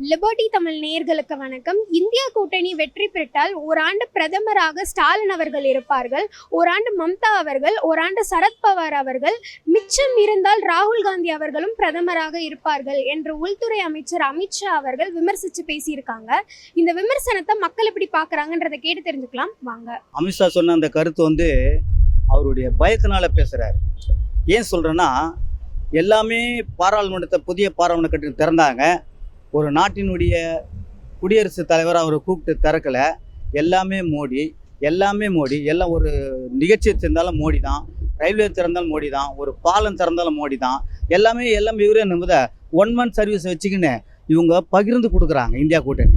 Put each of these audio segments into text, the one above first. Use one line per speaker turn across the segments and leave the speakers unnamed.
Liberty Tamil நேயர்களுக்கு வணக்கம். இந்திய கூட்டணி வெற்றி பெற்றால் ஓராண்டு பிரதமராக ஸ்டாலின் அவர்கள் இருப்பார்கள். ஓராண்டு மம்தா அவர்கள் ஓராண்டு சரத்பவார் அவர்கள் மிச்சம் இருந்தால் ராகுல் காந்தி அவர்களும் பிரதமராக இருப்பார்கள் என்று உள்துறை அமைச்சர் அமித்ஷா அவர்கள் விமர்சித்து பேசியிருக்காங்க. இந்த விமர்சனத்தை மக்கள் எப்படி பார்க்குறாங்கன்றதை கேட்டு தெரிஞ்சுக்கலாம். வாங்க.
அமித்ஷா சொன்ன அந்த கருத்து வந்து அவருடைய பயத்தினால பேசுகிறார் ஏன் சொல்கிறேன்னா எல்லாமே பாராளுமன்றத்தை புதிய பாராளுமன்ற கட்டிடம் திறந்தாங்க. ஒரு நாட்டினுடைய குடியரசுத் தலைவர் அவரை கூப்பிட்டு திறக்கலை. எல்லாமே மோடி எல்லாமே மோடி. எல்லாம் ஒரு நிகழ்ச்சி திறந்தாலும் மோடி தான் ரயில்வே திறந்தாலும் மோடி தான் ஒரு பாலம் திறந்தாலும் மோடி தான் எல்லாமே எல்லாம் இவரே நம்புத ஒன் மந்த் சர்வீஸ் வச்சுக்கின்னு இவங்க பகிர்ந்து கொடுக்குறாங்க இந்தியா கூட்டணி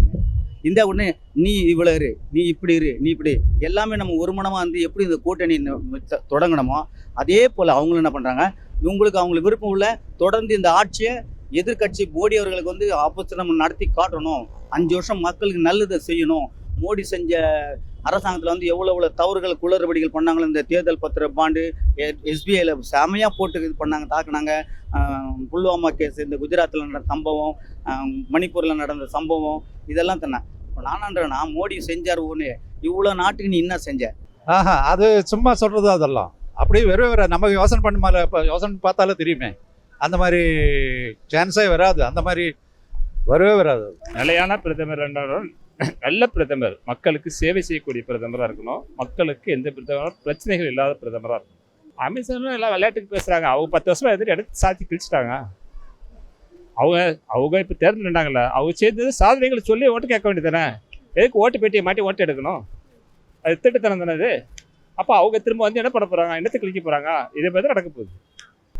இந்தியா கூட்டணி நீ இவ்வளோ இரு நீ இப்படி இரு நீ இப்படி எல்லாமே நம்ம ஒரு மனமாக வந்து எப்படி இந்த கூட்டணி தொடங்கணுமோ அதே போல் அவங்களும் என்ன பண்ணுறாங்க இவங்களுக்கு அவங்களுக்கு விருப்பம் உள்ள தொடர்ந்து இந்த ஆட்சியை எதிர்க்கட்சி மோடி அவர்களுக்கு வந்து ஆப்போசிட் நம்ம நடத்தி காட்டணும். அஞ்சு வருஷம் மக்களுக்கு நல்லதை செய்யணும். மோடி செஞ்ச அரசாங்கத்தில் வந்து எவ்வளோ எவ்வளோ தவறுகள் குளறுபடிகள் பண்ணாங்களோ இந்த தேர்தல் பத்திர பாண்டு எஸ்பிஐயில் செமையாக போட்டு இது பண்ணாங்க தாக்குனாங்க. புல்வாமா கேஸ் இந்த குஜராத்தில் நடந்த சம்பவம் மணிப்பூரில் நடந்த சம்பவம் இதெல்லாம் தானே. இப்போ நானான்றேன்னா மோடி செஞ்சார் ஒன்று இவ்வளோ நாட்டுக்கு நீ என்ன செஞ்ச?
ஆஹா அது சும்மா சொல்கிறது அதெல்லாம். அப்படியே வெறும் வேற நம்ம யோசனை பண்ண மாதிரி இப்போ யோசனை பார்த்தாலே தெரியுமே. அந்த மாதிரி சான்ஸே வராது. அந்த மாதிரி வரவே வராது.
நிலையான பிரதமர் என்றாலும் நல்ல பிரதமர் மக்களுக்கு சேவை செய்யக்கூடிய பிரதமராக இருக்கணும். மக்களுக்கு எந்த பிரதமரும் பிரச்சனைகள் இல்லாத பிரதமராக இருக்கணும். அமித்ஷாலும் எல்லாம் விளையாட்டுக்கு பேசுகிறாங்க அவங்க பத்து வருஷமாக எதிர்த்து எடுத்து சாத்தி கிழிச்சிட்டாங்க. அவங்க அவங்க இப்போ தேர்தல் அவங்க சேர்ந்தது சாதனைகளை சொல்லி ஓட்டு கேட்க வேண்டியதானே எதுக்கு ஓட்டு பெட்டியை மாட்டி ஓட்டு எடுக்கணும்? அது திட்டத்தனம் தானே அது அப்போ அவங்க திரும்ப வந்து என்ன பண்ண போகிறாங்க என்னத்தை கிழிக்க போகிறாங்க இதே மாதிரி நடக்க போகுது.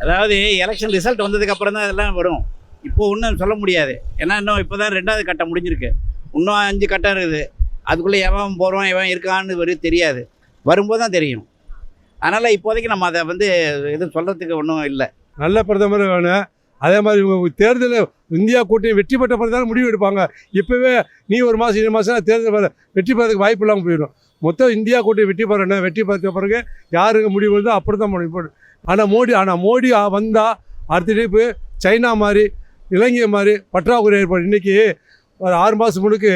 அதாவது எலெக்ஷன் ரிசல்ட் வந்ததுக்கு அப்புறம் தான் இதெல்லாம் வரும். இப்போ ஒன்றும் சொல்ல முடியாது. ஏன்னா இன்னும் இப்போ தான் ரெண்டாவது கட்டம் முடிஞ்சிருக்கு. இன்னும் அஞ்சு கட்டம் இருக்குது. அதுக்குள்ளே எவன் போகிறோம் எவன் இருக்கான்னு வரும் தெரியாது. வரும்போது தான் தெரியும். அதனால் இப்போதைக்கு நம்ம அதை வந்து எதுவும் சொல்கிறதுக்கு ஒன்றும் இல்லை.
நல்ல பிரதமர் வேணும் அதே மாதிரி இவங்க தேர்தல் இந்தியா கூட்டணி வெற்றி பெற்ற பிறகு தான் முடிவு எடுப்பாங்க. இப்போவே நீ ஒரு மாதம் இரு மாதம் தேர்தல் வெற்றி பெறதுக்கு வாய்ப்பு இல்லாமல் போயிடும். மொத்தம் இந்தியா கூட்டணி வெற்றி பெறணும். வெற்றி பெற்ற பிறகு யாருக்கு முடிவு வருதோ அப்படி தான் முடிவு. ஆனால் மோடி ஆனால் மோடி வந்தால் அடுத்த டைப்பு சைனா மாதிரி இலங்கை மாதிரி பற்றாக்குறை ஏற்படும். இன்றைக்கி ஒரு ஆறு மாதம் முழுக்க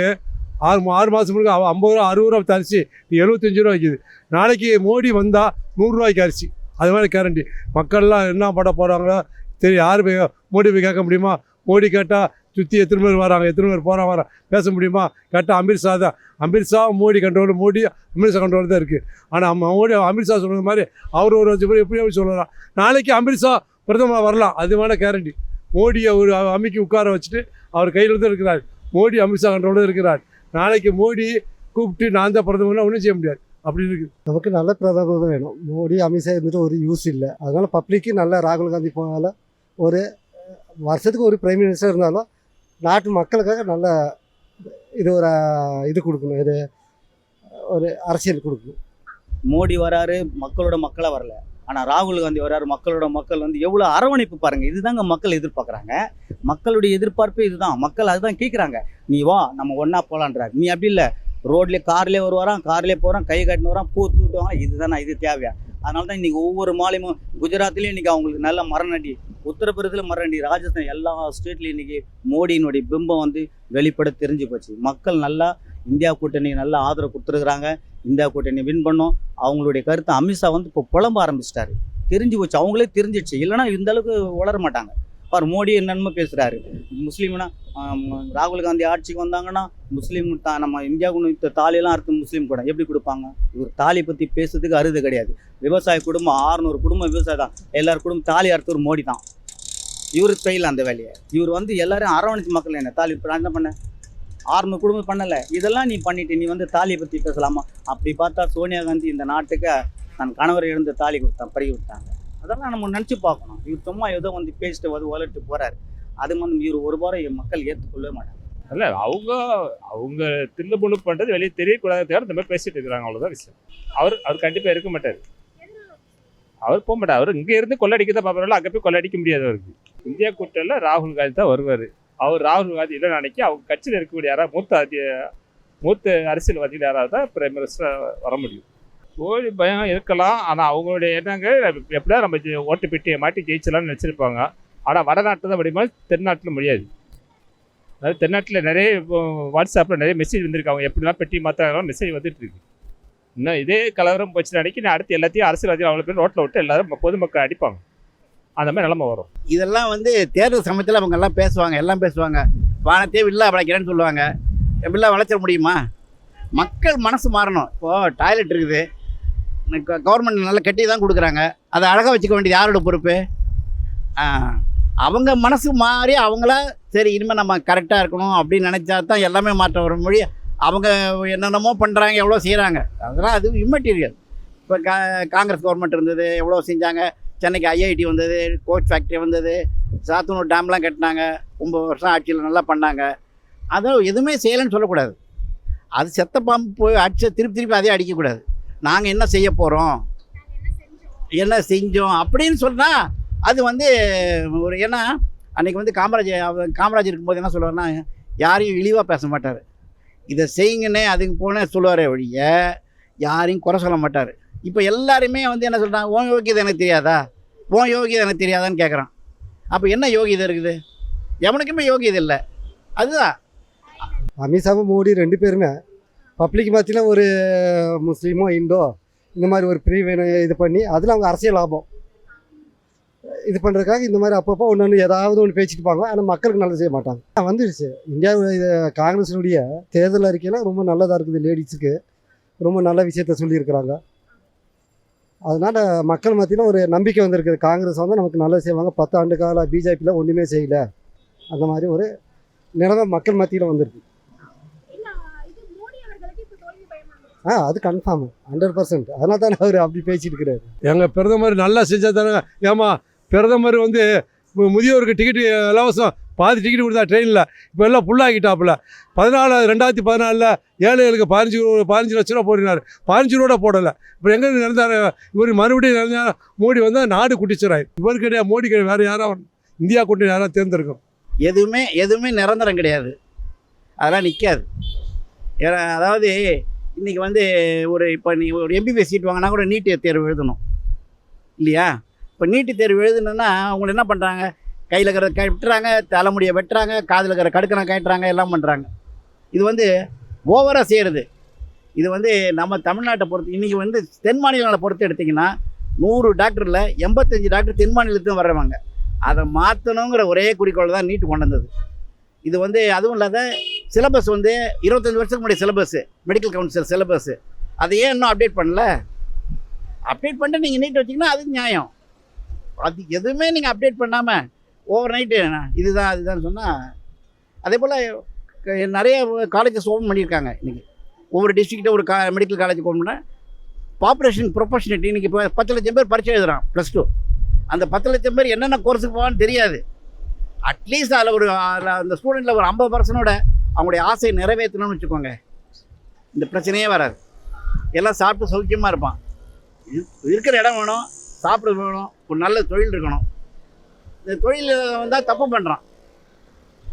ஆறு ஆறு மாதம் முழுக்க அவ- ஐம்பது ரூபா அறுபது ரூபா அரிசி நீ எழுபத்தஞ்சு ரூபா வைக்குது. நாளைக்கு மோடி வந்தால் நூறுரூவாய்க்கு அரிசி. அது மாதிரி கேரண்டி மக்கள்லாம் என்ன பண்ண போகிறாங்களோ சரி யார் போய் மோடி போய் கேட்க முடியுமா? மோடி கேட்டால் சுற்றி எத்தனை பேர் வராங்க? எத்தனை பேர் போகிறா வர? பேச முடியுமா? கேட்டால் அமித்ஷா தான். அமித்ஷா மோடி கண்ட்ரோல் மோடி அமித்ஷா கண்ட்ரோல் தான் இருக்குது ஆனால் மோடி அமித்ஷா சொல்கிற மாதிரி அவர் ஒரு வச்சு எப்படி அப்படி சொல்லலாம் நாளைக்கு அமித்ஷா பிரதமர் வரலாம். அது வேணால் கேரண்டி மோடியை ஒரு அமைக்கி உட்கார வச்சுட்டு அவர் கையில் தான் இருக்கிறார். மோடி அமித்ஷா கண்ட்ரோலில் இருக்கிறார். நாளைக்கு மோடி கூப்பிட்டு நான் தான் பிரதமர்னா ஒன்றும் செய்ய முடியாது. அப்படி இருக்குது
நமக்கு நல்ல பிரதமர் தான் வேணும். மோடி அமித்ஷா இருந்துட்டு ஒரு யூஸ் இல்லை. அதனால் பப்ளிக்கு நல்ல ராகுல் காந்தி போனால ஒரு வருஷத்துக்கு ஒரு பிரைம் மினிஸ்டர் இருந்தாலும் நாட்டு மக்களுக்காக நல்ல இது ஒரு இது கொடுக்கணும். இது ஒரு அரசியல் கொடுக்கணும்.
மோடி வராரு மக்களோட மக்களாக வரல. ஆனால் ராகுல் காந்தி வராரு மக்களோட மக்கள் வந்து எவ்வளோ அரவணைப்பு பாருங்கள் இதுதாங்க மக்கள் எதிர்பார்க்குறாங்க. மக்களுடைய எதிர்பார்ப்பு இதுதான். மக்கள் அதுதான் கேட்குறாங்க நீ வா நம்ம ஒன்றா போகலான்றாரு நீ அப்படி இல்லை. ரோட்லேயே கார்லேயே வருவாரான் கார்லேயே போகிறான் கை கட்டினு வரான் பூ தூட்டு இதுதான் இதுதானே இது தேவையா? அதனால தான் இன்றைக்கி ஒவ்வொரு மாநிலமும் குஜராத்லேயும் இன்றைக்கி அவங்களுக்கு நல்ல மரணடி உத்தரப்பிரதேசத்தில் மரணடி ராஜஸ்தான் எல்லா ஸ்டேட்லேயும் இன்றைக்கி மோடியினுடைய பிம்பம் வந்து வெளிப்பட தெரிஞ்சு போச்சு. மக்கள் நல்லா இந்தியா கூட்டணி நல்லா ஆதரவு கொடுத்துருக்குறாங்க. இந்தியா கூட்டணி வின் பண்ணோம். அவங்களுடைய கருத்தை அமித்ஷா வந்து இப்போ புலம்ப ஆரம்பிச்சிட்டாரு. தெரிஞ்சு போச்சு. அவங்களே தெரிஞ்சிடுச்சு. இல்லைன்னா இந்த அளவுக்கு வளர மாட்டாங்க. பார் மோடி என்னென்னு பேசுகிறாரு முஸ்லீம்னா ராகுல் காந்தி ஆட்சிக்கு வந்தாங்கன்னா முஸ்லீம் தா நம்ம இந்தியாவுக்கு தாலியெல்லாம் அறுத்து முஸ்லீம் கூட எப்படி கொடுப்பாங்க? இவர் தாலி பற்றி பேசுறதுக்கு அருது கிடையாது. விவசாய குடும்பம் ஆறுநூறு குடும்பம் விவசாயம் தான். எல்லார் குடும்பம் தாலி அறுத்தவர் மோடி தான். இவர் செய்யல அந்த வேலையை. இவர் வந்து எல்லாரும் அரவணைச்சு மக்கள் என்ன தாலி இப்போ என்ன பண்ண ஆறுநூறு குடும்பம் பண்ணலை. இதெல்லாம் நீ பண்ணிட்டு நீ வந்து தாலியை பற்றி பேசலாமா? அப்படி பார்த்தா சோனியா காந்தி இந்த நாட்டுக்கு தன் கணவர் இழந்து தாலி கொடுத்தான் பறி கொடுத்தாங்க அதெல்லாம் நம்ம நினச்சி பார்க்கணும். இவர் சும்மா ஏதோ வந்து பேசிட்டு வந்து வளர்ட்டு போகிறாரு அது வந்து இவர் ஒரு வாரம் என் மக்கள் ஏற்றுக்கொள்ளவே மாட்டாங்க.
இல்லை அவங்க அவங்க தில்லு முழு பண்ணுறது வெளியே தெரியக்கூடாது தவிர இந்த மாதிரி பேசிட்டு இருக்கிறாங்க. அவ்வளோதான் விஷயம். அவர் அவர் கண்டிப்பாக இருக்க மாட்டார். அவர் போக மாட்டார். அவர் இங்கே இருந்து கொள்ளடிக்க தான் பார்ப்பாரு அங்கே போய் கொள்ளடிக்க முடியாது அவருக்கு. இந்தியா கூட்டத்தில் ராகுல் காந்தி தான் வருவார். அவர் ராகுல் காந்தி இல்லை நினைக்க அவங்க கட்சியில் இருக்கக்கூடிய யாராவது மூத்த மூத்த அரசியல்வாதிகள் யாராவது தான் பிரைம் மினிஸ்டராக வர முடியும். கோழி பயம் இருக்கலாம். ஆனால் அவங்களுடைய எண்ணங்கள் எப்படியா நம்ம ஜெ- ஓட்டு பெட்டியை மாட்டி ஜெயிச்சலாம்னு நினச்சிருப்பாங்க. ஆனால் வடநாட்டில் தான் முடியுமா? தென்னாட்டில் முடியாது. அதாவது தென்னாட்டில் நிறைய இப்போ வாட்ஸ்அப்பில் நிறைய மெசேஜ் வந்திருக்கு. அவங்க எப்படிலாம் பெட்டி மாற்றாங்க மெசேஜ் வந்துட்டு இருக்கு. இன்னும் இதே கலவரம் போச்சு அன்னைக்கு நான் அடுத்து எல்லாத்தையும் அரசியல்வாதிகள் அவ்வளோ பேர் ரோட்டில் விட்டு எல்லாரும் பொதுமக்கள் அடிப்பாங்க. அந்த மாதிரி நிலமை வரும்.
இதெல்லாம் வந்து தேர்தல் சமயத்தில் அவங்க எல்லாம் பேசுவாங்க. எல்லாம் பேசுவாங்க. வானத்தையே வில்லா வளைக்கிறேன்னு சொல்லுவாங்க. வில்லா வளைச்சிட முடியுமா? மக்கள் மனசு மாறணும். இப்போது டாய்லெட் இருக்குது. கவர்மெண்ட் நல்லா கட்டி தான் கொடுக்குறாங்க. அதை அழகாக வச்சுக்க வேண்டியது யாரோட பொறுப்பு? அவங்க மனசு மாறி அவங்களா சரி இனிமேல் நம்ம கரெக்டாக இருக்கணும் அப்படின்னு நினச்சா தான் எல்லாமே மாற்றம் வரும். மொழி அவங்க என்னென்னமோ பண்ணுறாங்க எவ்வளோ செய்கிறாங்க அதெல்லாம் அது இம்மெட்டீரியல் இப்போ கா காங்கிரஸ் கவர்மெண்ட் இருந்தது எவ்வளோ செஞ்சாங்க. சென்னைக்கு ஐஐடி வந்தது கோச் ஃபேக்ட்ரி வந்தது சாத்தனூர் டேம்லாம் கட்டினாங்க. ஒம்பது வருஷம் ஆட்சியில் நல்லா பண்ணாங்க. அதை எதுவுமே செய்யலைன்னு சொல்லக்கூடாது. அது செத்த பாம்பு போய் அடிச்ச திருப்பி திருப்பி அதே அடிக்கக்கூடாது. நாங்கள் என்ன செய்ய போகிறோம் என்ன செஞ்சோம்? அப்படின்னு சொன்னால் அது வந்து ஒரு ஏன்னா அன்றைக்கி வந்து காமராஜர் அவர் காமராஜர் இருக்கும்போது என்ன சொல்லுவார்னா யாரையும் இழிவாக பேச மாட்டார். இதை செய்யுங்கன்னே அதுக்கு போனே சொல்லுவாரே ஒழிய யாரையும் குறை சொல்ல மாட்டார். இப்போ எல்லாருமே வந்து என்ன சொல்கிறாங்க ஓன் யோகியதை எனக்கு தெரியாதா? ஓன் யோகியதை எனக்கு தெரியாதான்னு கேட்குறான் அப்போ என்ன யோகியதை இருக்குது? எவனுக்குமே யோகியதை இல்லை. அதுதான்.
அமித்ஷாவும் மோடி ரெண்டு பேருமே பப்ளிக் பார்த்தீங்கன்னா ஒரு முஸ்லீமோ இந்தோ இந்த மாதிரி ஒரு பிரிவினை இது பண்ணி அதில் அவங்க அரசியல் லாபம். இது பண்ணுறதுக்காக இந்த மாதிரி அப்பப்போ ஒன்று ஒன்று ஏதாவது ஒன்று பேசிட்டு ஆனால் மக்களுக்கு நல்லது செய்ய மாட்டாங்க. வந்துடுச்சு இந்தியா இது காங்கிரஸினுடைய தேர்தல் அறிக்கையில் ரொம்ப நல்லதாக இருக்குது லேடிஸுக்கு. ரொம்ப நல்ல விஷயத்த சொல்லியிருக்கிறாங்க. அதனால் மக்கள் மத்தியில் ஒரு நம்பிக்கை வந்திருக்குது. காங்கிரஸ் வந்து நமக்கு நல்லது செய்வாங்க. பத்து ஆண்டு கால பிஜேபியில் ஒன்றுமே செய்யலை. அந்த மாதிரி ஒரு நிலவை மக்கள் மத்தியில் வந்திருக்கு
இல்ல இது மோடி அவர்களுக்கு இப்ப தோல்வி பயமா
ஆ அது கன்ஃபார்ம் ஹண்ட்ரட் பர்சன்ட் அதனால தான் அவர் அப்படி பேசிட்டு இருக்கிறாரு.
எங்கள் பிரதமர் நல்லா செஞ்சா தானே ஏமா பிரதமர் வந்து முதியோருக்கு டிக்கெட் இலவசம் பாதி டிக்கெட் கொடுத்தா ட்ரெயினில் இப்போ எல்லாம் ஃபுல்லாகிட்டாப்புல பதினாலு ரெண்டாயிரத்தி பதினாலில் ஏழைகளுக்கு பதினஞ்சு ரூபா- பதினஞ்சு லட்ச ரூபா போடினார் பதினஞ்சு ரூபா போடலை. இப்போ எங்கே நடந்தார் இவர் மறுபடியும் நடந்தா மோடி வந்தால் நாடு குட்டிச்சுறாரு இவர் கிடையாது மோடி கிடையாது. வேறு யாராவது இந்தியா கூட்டணி யாராவது தேர்ந்தெடுக்கும்.
எதுவுமே எதுவுமே நிரந்தரம் கிடையாது. அதெல்லாம் நிற்காது ஏன்னா அதாவது இன்றைக்கி வந்து ஒரு இப்போ நீ ஒரு எம்பிபிஎஸ் சீட் வாங்கினா கூட நீட்டு தேர்வு எழுதணும். இல்லையா? இப்போ நீட்டு தேர்வு எழுதணுன்னா அவங்க என்ன பண்ணுறாங்க கையில் இருக்கிற க வெட்டுறாங்க தலைமுடியை வெட்டுறாங்க காதில் இருக்கிற கடுக்கனை கட்டுறாங்க எல்லாம் பண்ணுறாங்க இது வந்து ஓவராக செய்கிறது இது வந்து நம்ம தமிழ்நாட்டை பொறுத்து இன்றைக்கி வந்து தென் மாநிலங்களை பொறுத்து எடுத்திங்கன்னா நூறு டாக்டரில் எண்பத்தஞ்சு டாக்டர் தென் மாநிலத்துக்கு வர்றவங்க. அதை மாற்றணுங்கிற ஒரே குறிக்கோள் தான் நீட்டு கொண்டு வந்தது. இது வந்து அதுவும் இல்லாத சிலபஸ் வந்து இருபத்தஞ்சி வருஷத்துக்கு முன்னாடி சிலபஸ்ஸு மெடிக்கல் கவுன்சில் சிலபஸ்ஸு அதை ஏன் இன்னும் அப்டேட் பண்ணல? அப்டேட் பண்ணிட்டு நீங்கள் நீட் வச்சிங்கன்னா அது நியாயம். அது எதுவுமே நீங்கள் அப்டேட் பண்ணாமல் ஓவர் நைட்டு இதுதான் அதுதான் சொன்னால் அதே போல் நிறைய காலேஜஸ் ஓப்பன் பண்ணியிருக்காங்க இன்றைக்கி ஒவ்வொரு டிஸ்ட்ரிக்ட்டு ஒரு கா மெடிக்கல் காலேஜ் ஓப்பன் பண்ணால் பாப்புலேஷன் ப்ரொஃபஷனிட்டி இன்றைக்கி இப்போ பத்து லட்சம் பேர் பரிச்சை எழுதுறான் ப்ளஸ் டூ அந்த பத்து லட்சம் பேர் என்னென்ன கோர்ஸுக்கு போவான்னு தெரியாது. அட்லீஸ்ட் அதில் ஒரு அதில் அந்த ஸ்டூடெண்ட்டில் ஒரு ஐம்பது பர்சனோட அவங்களுடைய ஆசையை நிறைவேற்றணும்னு வச்சுக்கோங்க. இந்த பிரச்சனையே வராது. எல்லாம் சாப்பிட்டு சௌக்கியமாக இருப்பான். இருக்கிற இடம் வேணும் சாப்பிட வேணும் ஒரு நல்ல தொழில் இருக்கணும். இந்த தொழில் வந்தால் தப்பு பண்ணுறான்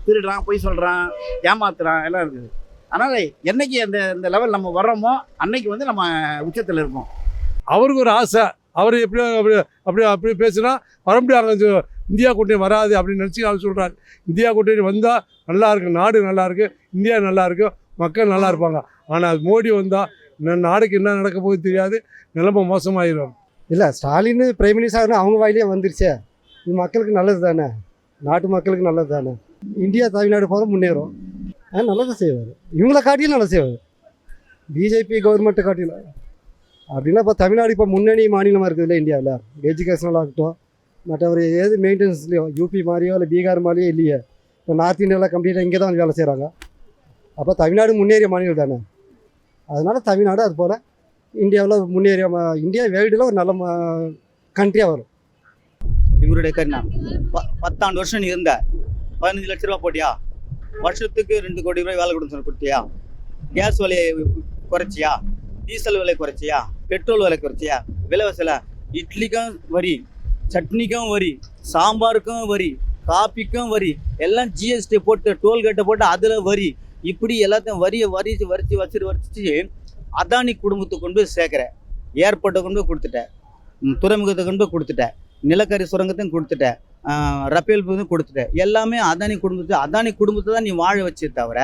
திருடுறான் பொய் சொல்கிறான் ஏமாத்துறான் எல்லாம் இருக்குது. அதனால் என்னைக்கு அந்த இந்த லெவல் நம்ம வர்றோமோ அன்னைக்கு வந்து நம்ம உச்சத்தில் இருப்போம்.
அவருக்கு ஒரு ஆசை. அவர் எப்படியோ அப்படி அப்படி அப்படி பேசுனா வர முடியாது இந்தியா கூட்டணி வராது அப்படின்னு நினச்சி நான் சொல்கிறார் இந்தியா கூட்டணி வந்தால் நல்லா இருக்கும் நாடு நல்லா இந்தியா நல்லா மக்கள் நல்லா இருப்பாங்க. ஆனால் மோடி வந்தால் நாடுக்கு என்ன நடக்க போகுது தெரியாது நிலைமை மோசமாகிடும்
இல்லை ஸ்டாலின் பிரைம் மினிஸ்டர் அவங்க வாயிலே வந்துருச்சே. இது மக்களுக்கு நல்லது தானே? நாட்டு மக்களுக்கு நல்லது தானே? இந்தியா தமிழ்நாடு போகிற முன்னேறும். ஆ நல்லதை செய்வார். இவங்களை காட்டியும் நல்லா செய்வார். பிஜேபி கவர்மெண்ட்டை காட்டிலும். அப்படின்னா இப்போ தமிழ்நாடு இப்போ முன்னணி மாநிலமாக இருக்குதுல்ல இந்தியாவில். எஜுகேஷனலாக இருக்கட்டும் மற்றவர் ஏது மெயின்டெனன்ஸ்லையோ யூபி மாதிரியோ இல்லை பீகார் மாதிரியோ இல்லையே. இப்போ நார்த் இந்தியாவில் கம்ப்ளீட்டாக இங்கே தான் வேலை செய்கிறாங்க அப்போ தமிழ்நாடு முன்னேறிய மாநிலம் தானே. அதனால் தமிழ்நாடு அது போல் இந்தியாவில் முன்னேறிய ம- இந்தியா வேர்ல்டில் ஒரு நல்ல கண்ட்ரியாக வரும்.
இவருடைய கருணா ப பத்தாண்டு வருஷம் நீ இருந்த. பதினஞ்சு லட்ச ரூபா போட்டியா? வருஷத்துக்கு ரெண்டு கோடி ரூபாய் வேலை கொடுத்து கொடுத்தியா? கேஸ் விலையை குறைச்சியா? டீசல் விலை குறைச்சியா? பெட்ரோல் விலை குறைச்சியா? விலைவாசில இட்லிக்கும் வரி. சட்னிக்கும் வரி சாம்பாருக்கும் வரி காப்பிக்கும் வரி எல்லாம் ஜிஎஸ்டி போட்டு டோல்கேட்டை போட்டு அதில் வரி. இப்படி எல்லாத்தையும் வரியை வரிச்சு வரிச்சு வச்சு வரிச்சு அதானி குடும்பத்துக்கு கொண்டு போய் சேர்க்குறேன் ஏர்போர்ட்டை கொண்டு போய் கொடுத்துட்டேன் துறைமுகத்தை கொண்டு போய் கொடுத்துட்டேன் நிலக்கரி சுரங்கத்தையும் கொடுத்துட்டேன் ரஃபேல் கொடுத்துட்டேன் எல்லாமே அதானி குடும்பத்தை அதானி குடும்பத்தை தான் நீ வாழ வச்சே தவிர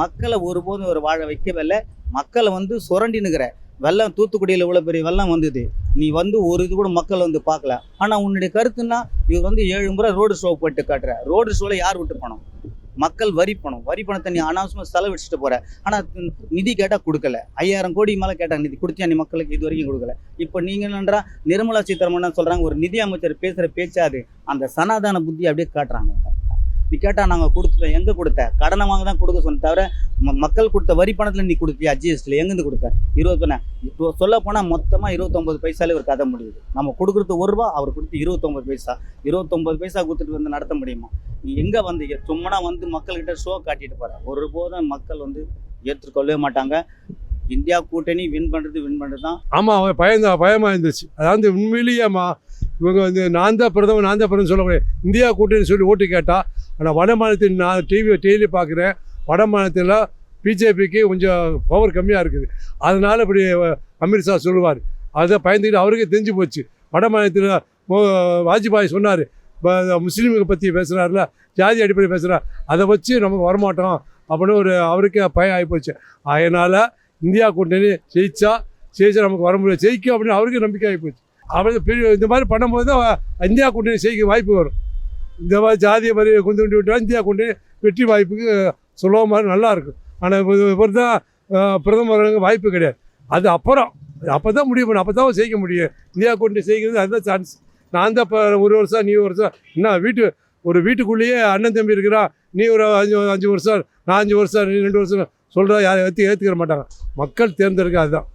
மக்களை ஒருபோதும் ஒரு வாழ வைக்கவே இல்லை. மக்களை வந்து சுரண்டினுக்கிற. வெள்ளம் தூத்துக்குடியில் இவ்வளோ பெரிய வெள்ளம் வந்தது. நீ வந்து ஒரு இது கூட மக்கள் வந்து பார்க்கல. ஆனால் உன்னுடைய கருத்துன்னா இவர் வந்து ஏழு முறை ரோடு ஷோ போட்டு காட்டுற. ரோடு ஷோவில் யார் விட்டு பணம்? மக்கள் வரி பணம். வரி பணத்தை நீ அனாவசியமாக செலவிச்சுட்டு போகிற ஆனால் நிதி கேட்டால் கொடுக்கல. ஐயாயிரம் கோடி மேலே கேட்டாங்க நிதி கொடுத்தியா நீ மக்களுக்கு? இது வரைக்கும் கொடுக்கல. இப்போ நீங்கள் என்னன்றா நிர்மலா சீதாராமன் சொல்கிறாங்க ஒரு நிதி அமைச்சர் பேசுகிற பேச்சாது. அந்த சனாதான புத்தி அப்படியே காட்டுறாங்க. நீ கேட்டால் நாங்கள் கொடுத்துட்டோம். எங்கே கொடுத்த? கடனை வாங்க தான் கொடுக்க சொன்ன தவிர ம- மக்கள் கொடுத்த வரி பணத்தில் நீ கொடுத்தியா ஜிஎஸ்டியில் எங்கேருந்து கொடுத்த? இருபத்தொன்னு இப்போ சொல்ல போனால் மொத்தமாக இருபத்தொம்பது பைசாலே ஒரு கதை முடியுது. நம்ம கொடுக்குறது ஒரு ரூபா அவர் கொடுத்து இருபத்தொம்பது பைசா. இருபத்தொம்பது பைசா கொடுத்துட்டு வந்து நடத்த முடியுமா? நீ எங்கே வந்து சும்மா வந்து மக்கள்கிட்ட ஷோ காட்டிட்டு போகிற ஒருபோதும் மக்கள் வந்து ஏற்றுக்கொள்ளவே மாட்டாங்க. இந்தியா கூட்டணி வின் பண்ணுறது வின் பண்ணுறது தான்.
ஆமாம் அவன் பயந்தா பயமாக இருந்துச்சு. அதாவது உண்மையிலேயேம்மா இவங்க வந்து நான் தான் பிரதமர் நான் தான் பிரதமர் சொல்லக்கூடிய இந்தியா கூட்டணி சொல்லி ஓட்டு கேட்டால் ஆனால் வட மாநிலத்தில் நான் டிவி டெய்லி பார்க்குறேன். வட மாநிலத்தில் பிஜேபிக்கு கொஞ்சம் பவர் கம்மியாக இருக்குது. அதனால் இப்படி அமித்ஷா சொல்லுவார். அதை பயந்துக்கிட்டு அவருக்கே தெரிஞ்சு போச்சு. வட மாநிலத்தில் வாஜ்பாய் சொன்னார். முஸ்லீமுக்கு பற்றி பேசுகிறாருல ஜாதி அடிப்படை பேசுகிறார் அதை வச்சு நமக்கு வரமாட்டோம் அப்படின்னு ஒரு அவருக்கே பயம் ஆகிப்போச்சு அதனால் இந்தியா கூட்டணி ஜெயிச்சா ஜெயிச்சா நமக்கு வர முடியாது. ஜெயிக்கும் அப்படின்னு அவருக்கு நம்பிக்கை ஆகிப்போச்சு. அவர் பெரிய இந்த மாதிரி பண்ணும்போது தான் இந்தியா கூட்டணி ஜெயிக்க வாய்ப்பு வரும். இந்த மாதிரி ஜாதிய மாதிரி கொண்டு கொண்டு விட்டால் இந்தியா கூட்டணி வெற்றி வாய்ப்புக்கு சுலபமாக மாதிரி நல்லாயிருக்கும் ஆனால் இவர் தான் பிரதமர் வாய்ப்பு கிடையாது. அது அப்புறம் அப்போ தான் முடிவு பண்ண அப்போ தான் ஜெயிக்க முடியும். இந்தியா கூட்டணி செய்கிறது அதுதான் சான்ஸ் நான் தான் இப்போ ஒரு வருஷம் நீ ஒரு வருஷம் என்ன வீட்டு ஒரு வீட்டுக்குள்ளேயே அண்ணன் தம்பி இருக்கிறான். நீ ஒரு அஞ்சு அஞ்சு வருஷம் நான் அஞ்சு வருஷம் நீ ரெண்டு வருஷம் சொல்கிறத யாரை ஏற்றி ஏற்றுக்கிற மாட்டாங்க. மக்கள் தேர்ந்தெடுக்க அதுதான்.